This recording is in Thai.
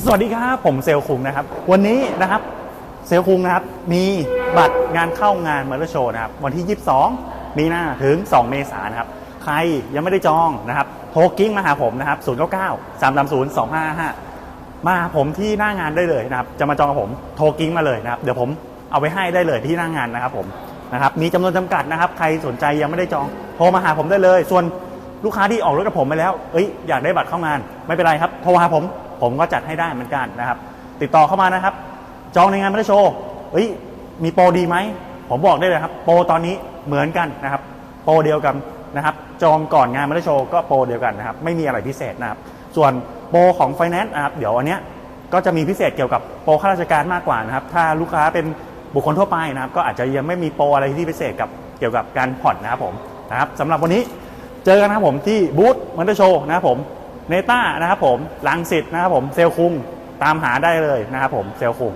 สวัสดีครับผมเซลคุงนะครับ วันนี้นะครับเซลคุงนะครับมีบัตรงานเข้างานมอเตอร์โชว์นะครับวันที่ 22 มีนาถึง 2 เมษายนครับ ใครยังไม่ได้จองนะครับ โทรกิ้งมาหาผมนะครับ 099 330 2 5 5มาหาผมที่หน้างานได้เลยนะครับ จะมาจองกับผมโทรกิ้งมาเลยนะครับ เดี๋ยวผมเอาไปให้ได้เลยที่หน้างานนะครับผมนะครับมีจำนวนจำกัดนะครับ ใครสนใจยังไม่ได้จองโทรมาหาผมได้เลย ส่วนลูกค้าที่ออกรถกับผมไปแล้ว เอ้ย อยากได้บัตรเข้างาน ไม่เป็นไรครับ โทรหาผม ผมก็จัดให้ได้เหมือนกันนะครับ ติดต่อเข้ามานะครับ จองในงานมอเตอร์โชว์เอ้ยมีโปรดีไหมผมบอกได้เลยครับ โปรตอนนี้เหมือนกันนะครับ โปรเดียวกันนะครับ จองก่อนงานมอเตอร์โชว์ก็โปรเดียวกันนะครับ ไม่มีอะไรพิเศษนะครับ ส่วนโปรของไฟแนนซ์นะครับเดี๋ยวอันเนี้ยก็จะมีพิเศษเกี่ยวกับโปรข้าราชการมากกว่านะครับ ถ้าลูกค้าเป็นบุคคลทั่วไปนะครับ ก็อาจจะยังไม่มีโปรอะไรที่พิเศษกับเกี่ยวกับการผ่อนนะครับผมนะครับสำหรับวันนี้เจอกันนะครับผมที่บูธมอเตอร์โชว์นะครับผม เนต้านะครับผมลังสิตนะครับผมเซลคุงตามหาได้เลยนะครับผมเซลคุง